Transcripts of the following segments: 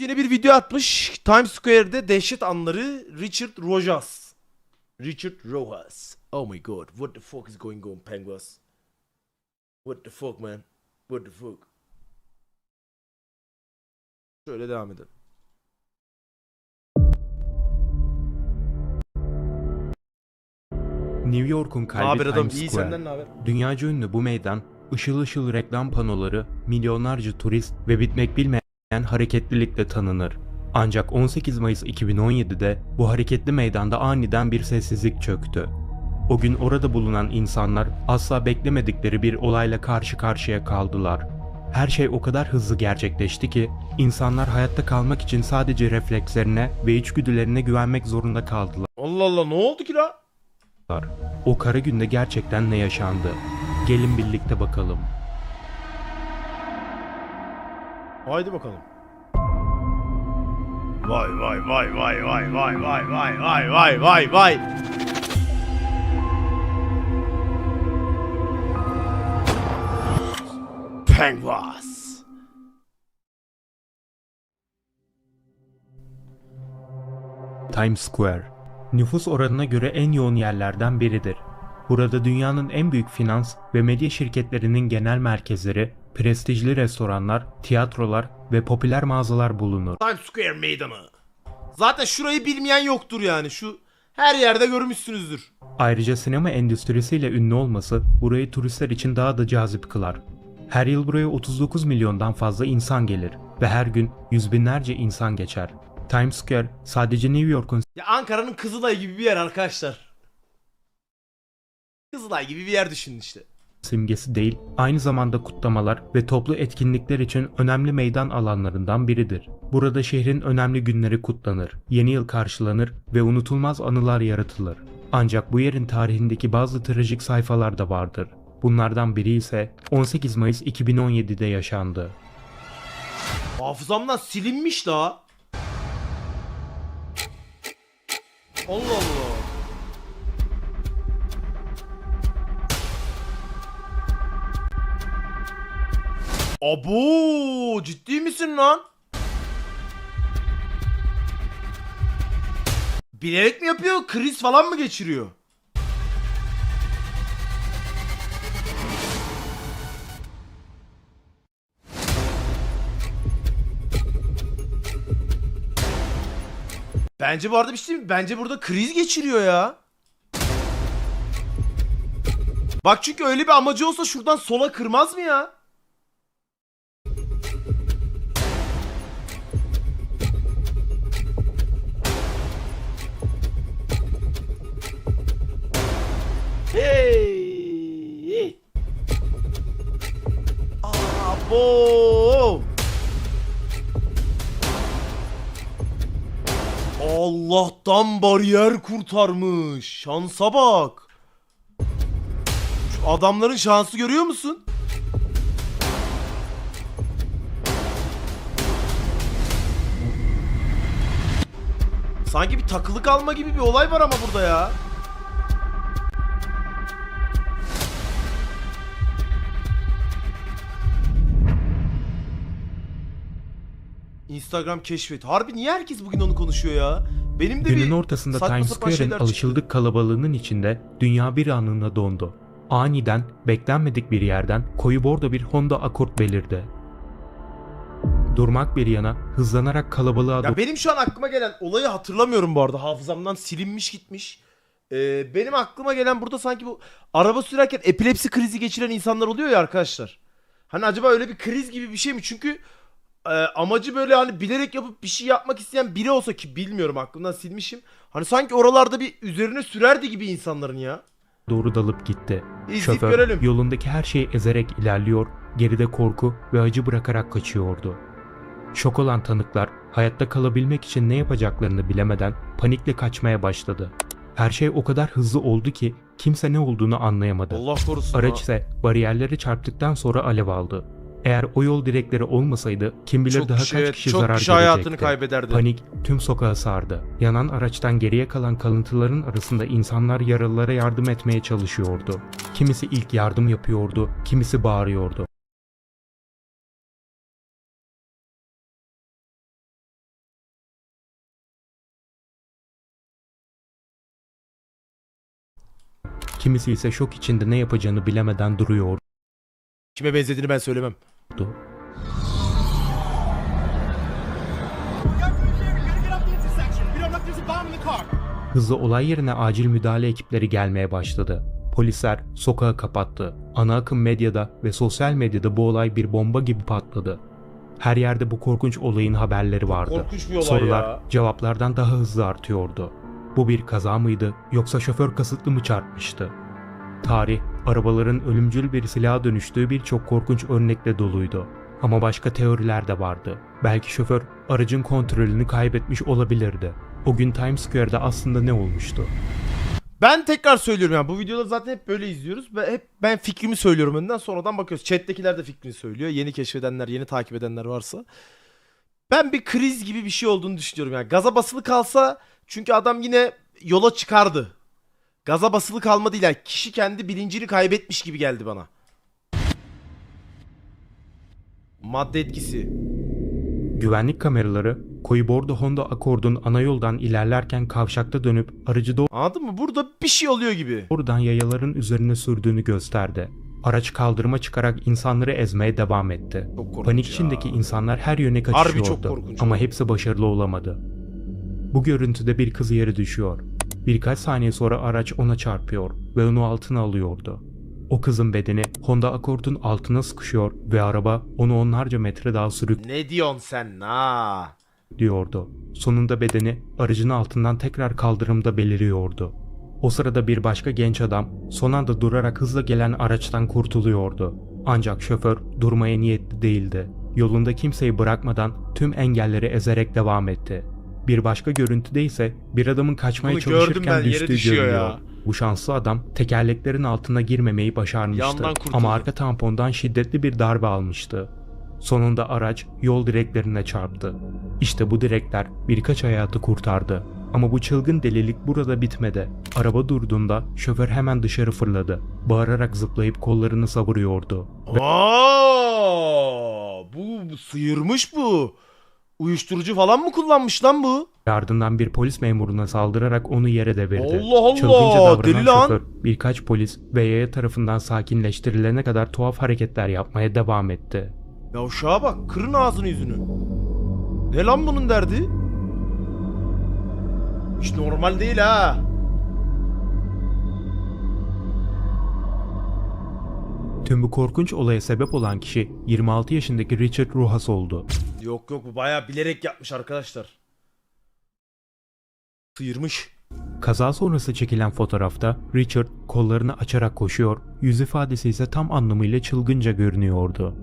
yine bir video atmış. Times Square'de dehşet anları Richard Rojas. Richard Rojas. Oh my god. What the fuck is going on Penguins? What the fuck man? What the fuck? Şöyle devam edelim. New York'un kalbi Haber adam Times iyi Square. senden ne haber? Dünyaca ünlü bu meydan, ışıl ışıl reklam panoları, milyonlarca turist ve bitmek bilmeyen hareketlilikle tanınır. Ancak 18 Mayıs 2017'de bu hareketli meydanda aniden bir sessizlik çöktü. O gün orada bulunan insanlar asla beklemedikleri bir olayla karşı karşıya kaldılar. Her şey o kadar hızlı gerçekleşti ki insanlar hayatta kalmak için sadece reflekslerine ve içgüdülerine güvenmek zorunda kaldılar. Allah Allah ne oldu ki la? O kara günde gerçekten ne yaşandı? Gelin birlikte bakalım. Haydi bakalım. Vay vay vay vay vay vay vay vay vay vay vay vay. Penguins. Times Square, nüfus oranına göre en yoğun yerlerden biridir. Burada dünyanın en büyük finans ve medya şirketlerinin genel merkezleri, prestijli restoranlar, tiyatrolar ve popüler mağazalar bulunur. Times Square meydanı. Zaten şurayı bilmeyen yoktur yani. Şu her yerde görmüşsünüzdür. Ayrıca sinema endüstrisiyle ünlü olması burayı turistler için daha da cazip kılar. Her yıl buraya 39 milyondan fazla insan gelir ve her gün yüz binlerce insan geçer. Times Square sadece New York'un Ya Ankara'nın Kızılay gibi bir yer arkadaşlar. Kızılay gibi bir yer düşünün işte. Simgesi değil, aynı zamanda kutlamalar ve toplu etkinlikler için önemli meydan alanlarından biridir. Burada şehrin önemli günleri kutlanır, yeni yıl karşılanır ve unutulmaz anılar yaratılır. Ancak bu yerin tarihindeki bazı trajik sayfalar da vardır. Bunlardan biri ise 18 Mayıs 2017'de yaşandı. Hafızamdan silinmiş daha. Allah Abo ciddi misin lan? Bilerek mi yapıyor? Kriz falan mı geçiriyor? Bence bu arada bir şey mi? Bence burada kriz geçiriyor ya. Bak çünkü öyle bir amacı olsa şuradan sola kırmaz mı ya? Hey! Abo! Allah'tan bariyer kurtarmış. Şansa bak. Şu adamların şansı görüyor musun? Sanki bir takılı kalma gibi bir olay var ama burada ya. Instagram keşfet. Harbi niye herkes bugün onu konuşuyor ya? Benim de Günün bir ortasında saçma Times sapan Square'in şeyler çıktı. alışıldık kalabalığının içinde dünya bir anında dondu. Aniden, beklenmedik bir yerden koyu bordo bir Honda Accord belirdi. Durmak bir yana hızlanarak kalabalığa Ya benim şu an aklıma gelen olayı hatırlamıyorum bu arada. Hafızamdan silinmiş gitmiş. Ee, benim aklıma gelen burada sanki bu araba sürerken epilepsi krizi geçiren insanlar oluyor ya arkadaşlar. Hani acaba öyle bir kriz gibi bir şey mi? Çünkü e, amacı böyle hani bilerek yapıp bir şey yapmak isteyen biri olsa ki bilmiyorum aklımdan silmişim. Hani sanki oralarda bir üzerine sürerdi gibi insanların ya. doğru dalıp gitti. İzleyip Şoför görelim. yolundaki her şeyi ezerek ilerliyor, geride korku ve acı bırakarak kaçıyordu. Şok olan tanıklar hayatta kalabilmek için ne yapacaklarını bilemeden panikle kaçmaya başladı. Her şey o kadar hızlı oldu ki kimse ne olduğunu anlayamadı. Allah korusun. Araç ha. ise bariyerlere çarptıktan sonra alev aldı. Eğer o yol direkleri olmasaydı kim bilir çok daha kişi, kaç kişi çok zarar kişi hayatını görecekti. kaybederdi. Panik tüm sokağı sardı. Yanan araçtan geriye kalan kalıntıların arasında insanlar yaralılara yardım etmeye çalışıyordu. Kimisi ilk yardım yapıyordu, kimisi bağırıyordu. Kimisi ise şok içinde ne yapacağını bilemeden duruyordu. Kime benzediğini ben söylemem. Car. Hızlı olay yerine acil müdahale ekipleri gelmeye başladı. Polisler sokağı kapattı. Ana akım medyada ve sosyal medyada bu olay bir bomba gibi patladı. Her yerde bu korkunç olayın haberleri vardı. Korkunç bir olay Sorular ya. cevaplardan daha hızlı artıyordu. Bu bir kaza mıydı yoksa şoför kasıtlı mı çarpmıştı? Tarih, arabaların ölümcül bir silaha dönüştüğü birçok korkunç örnekle doluydu. Ama başka teoriler de vardı. Belki şoför aracın kontrolünü kaybetmiş olabilirdi. O gün Times Square'da aslında ne olmuştu? Ben tekrar söylüyorum yani bu videoda zaten hep böyle izliyoruz ve hep ben fikrimi söylüyorum önden sonradan bakıyoruz. Chat'tekiler de fikrini söylüyor. Yeni keşfedenler, yeni takip edenler varsa. Ben bir kriz gibi bir şey olduğunu düşünüyorum yani. Gaza basılı kalsa çünkü adam yine yola çıkardı. Gaza basılı kalma değil yani kişi kendi bilincini kaybetmiş gibi geldi bana. Madde etkisi. Güvenlik kameraları koyu bordo Honda Accord'un ana yoldan ilerlerken kavşakta dönüp aracı Anladın mı? Burada bir şey oluyor gibi. doğrudan yayaların üzerine sürdüğünü gösterdi. Araç kaldırıma çıkarak insanları ezmeye devam etti. Çok korkunç Panik ya. içindeki insanlar her yöne Harbi kaçışıyordu. korkunç. Ama hepsi başarılı olamadı. Bu görüntüde bir kız yere düşüyor. Birkaç saniye sonra araç ona çarpıyor ve onu altına alıyordu. O kızın bedeni Honda Accord'un altına sıkışıyor ve araba onu onlarca metre daha Ne diyorsun sen ha? sürüklüyordu. Sonunda bedeni aracın altından tekrar kaldırımda beliriyordu. O sırada bir başka genç adam son anda durarak hızla gelen araçtan kurtuluyordu. Ancak şoför durmaya niyetli değildi. Yolunda kimseyi bırakmadan tüm engelleri ezerek devam etti. Bir başka görüntüde ise bir adamın kaçmaya Bunu gördüm çalışırken ben, yere düştüğü düşüyor görülüyor. ya. Bu şanslı adam tekerleklerin altına girmemeyi başarmıştı. Yandan kurtuldu. Ama arka tampondan şiddetli bir darbe almıştı. Sonunda araç yol direklerine çarptı. İşte bu direkler birkaç hayatı kurtardı. Ama bu çılgın delilik burada bitmedi. Araba durduğunda şoför hemen dışarı fırladı. Bağırarak zıplayıp kollarını savuruyordu. Aa, bu, bu sıyırmış bu. Uyuşturucu falan mı kullanmış lan bu? Ardından bir polis memuruna saldırarak onu yere devirdi. Allah Allah, Çılgınca davranan deli lan. şoför birkaç polis ve yaya tarafından sakinleştirilene kadar tuhaf hareketler yapmaya devam etti. Ya uşağa bak kırın ağzını yüzünü. Ne lan bunun derdi? Hiç normal değil ha. Tüm bu korkunç olaya sebep olan kişi 26 yaşındaki Richard Ruhas oldu. Yok yok bu bayağı bilerek yapmış arkadaşlar. Sıyırmış. Kaza sonrası çekilen fotoğrafta Richard kollarını açarak koşuyor, yüz ifadesi ise tam anlamıyla çılgınca görünüyordu.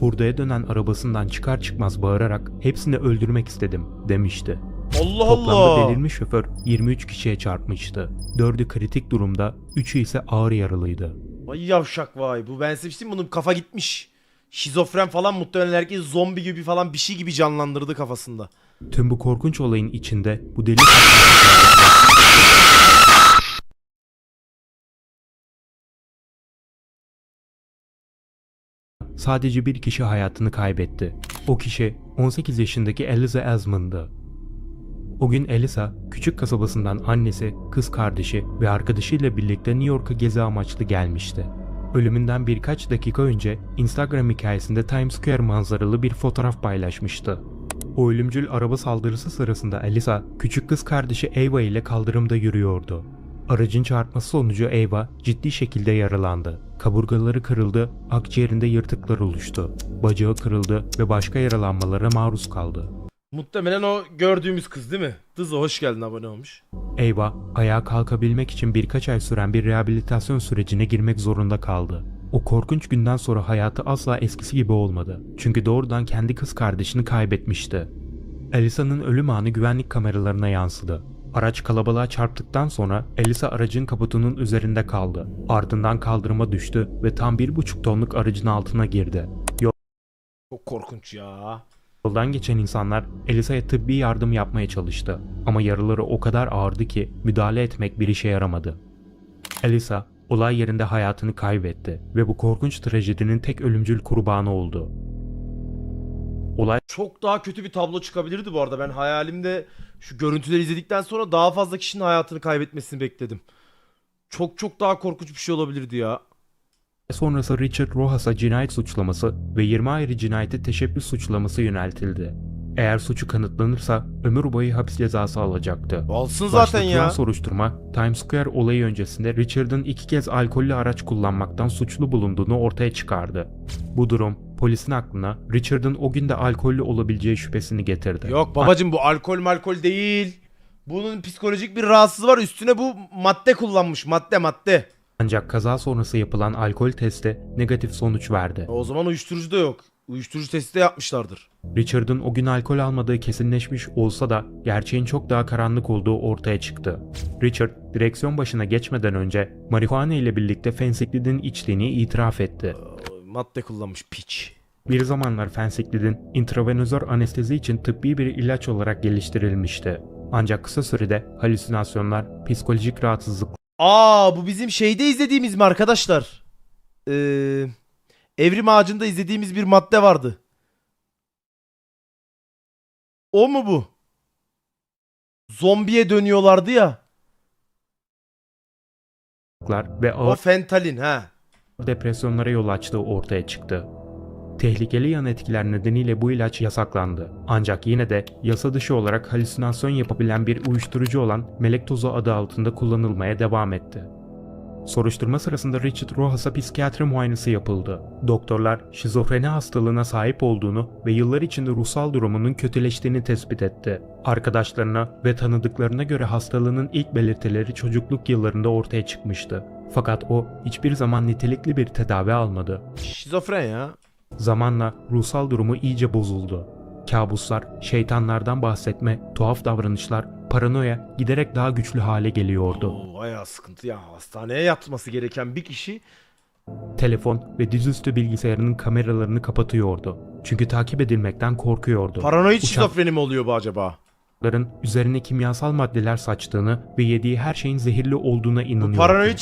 Hurdaya dönen arabasından çıkar çıkmaz bağırarak hepsini öldürmek istedim demişti. Allah Toplamda Allah. delirmiş şoför 23 kişiye çarpmıştı. 4'ü kritik durumda, 3'ü ise ağır yaralıydı. Vay yavşak vay. Bu ben bir şey bunun kafa gitmiş. Şizofren falan muhtemelen herkes zombi gibi falan bir şey gibi canlandırdı kafasında. Tüm bu korkunç olayın içinde bu deli Sadece bir kişi hayatını kaybetti. O kişi 18 yaşındaki Eliza Esmond'dı. O gün Elisa, küçük kasabasından annesi, kız kardeşi ve arkadaşıyla birlikte New York'a gezi amaçlı gelmişti. Ölümünden birkaç dakika önce Instagram hikayesinde Times Square manzaralı bir fotoğraf paylaşmıştı. O ölümcül araba saldırısı sırasında Elisa, küçük kız kardeşi Ava ile kaldırımda yürüyordu. Aracın çarpması sonucu Ava ciddi şekilde yaralandı. Kaburgaları kırıldı, akciğerinde yırtıklar oluştu. Bacağı kırıldı ve başka yaralanmalara maruz kaldı. Muhtemelen o gördüğümüz kız değil mi? Dızo hoş geldin abone olmuş. Ava, ayağa kalkabilmek için birkaç ay süren bir rehabilitasyon sürecine girmek zorunda kaldı. O korkunç günden sonra hayatı asla eskisi gibi olmadı. Çünkü doğrudan kendi kız kardeşini kaybetmişti. Elisa'nın ölüm anı güvenlik kameralarına yansıdı. Araç kalabalığa çarptıktan sonra Elisa aracın kaputunun üzerinde kaldı. Ardından kaldırıma düştü ve tam bir buçuk tonluk aracın altına girdi. Çok korkunç ya. Yoldan geçen insanlar Elisa'ya tıbbi yardım yapmaya çalıştı. Ama yaraları o kadar ağırdı ki müdahale etmek bir işe yaramadı. Elisa olay yerinde hayatını kaybetti ve bu korkunç trajedinin tek ölümcül kurbanı oldu. Olay Çok daha kötü bir tablo çıkabilirdi bu arada. Ben hayalimde şu görüntüleri izledikten sonra daha fazla kişinin hayatını kaybetmesini bekledim. çok çok daha korkunç bir şey olabilirdi ya. Sonrası Richard Rojas'a cinayet suçlaması ve 20 ayrı cinayete teşebbüs suçlaması yöneltildi. Eğer suçu kanıtlanırsa ömür boyu hapis cezası alacaktı. Alsın zaten ya. soruşturma Times Square olayı öncesinde Richard'ın iki kez alkollü araç kullanmaktan suçlu bulunduğunu ortaya çıkardı. Bu durum polisin aklına Richard'ın o gün de alkollü olabileceği şüphesini getirdi. Yok babacım bu alkol malkol değil. Bunun psikolojik bir rahatsızlığı var. Üstüne bu madde kullanmış. Madde madde. Ancak kaza sonrası yapılan alkol testi negatif sonuç verdi. O zaman uyuşturucu da yok. Uyuşturucu testi de yapmışlardır. Richard'ın o gün alkol almadığı kesinleşmiş olsa da gerçeğin çok daha karanlık olduğu ortaya çıktı. Richard, direksiyon başına geçmeden önce marihuana ile birlikte fensiklidin içtiğini itiraf etti. Madde kullanmış piç. Bir zamanlar fensiklidin intravenözör anestezi için tıbbi bir ilaç olarak geliştirilmişti. Ancak kısa sürede halüsinasyonlar, psikolojik rahatsızlıklar Aa bu bizim şeyde izlediğimiz mi arkadaşlar? Ee, Evrim Ağacı'nda izlediğimiz bir madde vardı. O mu bu? Zombiye dönüyorlardı ya. ve O ağır fentalin ha. depresyonlara yol açtığı ortaya çıktı. Tehlikeli yan etkiler nedeniyle bu ilaç yasaklandı. Ancak yine de yasa dışı olarak halüsinasyon yapabilen bir uyuşturucu olan melektozo adı altında kullanılmaya devam etti. Soruşturma sırasında Richard Rojas'a psikiyatri muayenesi yapıldı. Doktorlar şizofreni hastalığına sahip olduğunu ve yıllar içinde ruhsal durumunun kötüleştiğini tespit etti. Arkadaşlarına ve tanıdıklarına göre hastalığının ilk belirtileri çocukluk yıllarında ortaya çıkmıştı. Fakat o hiçbir zaman nitelikli bir tedavi almadı. Şizofren ya. Zamanla ruhsal durumu iyice bozuldu. Kabuslar, şeytanlardan bahsetme, tuhaf davranışlar, paranoya giderek daha güçlü hale geliyordu. Oo, bayağı sıkıntı ya. Hastaneye yatması gereken bir kişi Telefon ve dizüstü bilgisayarının kameralarını kapatıyordu. Çünkü takip edilmekten korkuyordu. paranoid şizofreni mi oluyor bu acaba? Uçakların üzerine kimyasal maddeler saçtığını ve yediği her şeyin zehirli olduğuna inanıyordu. Paranoid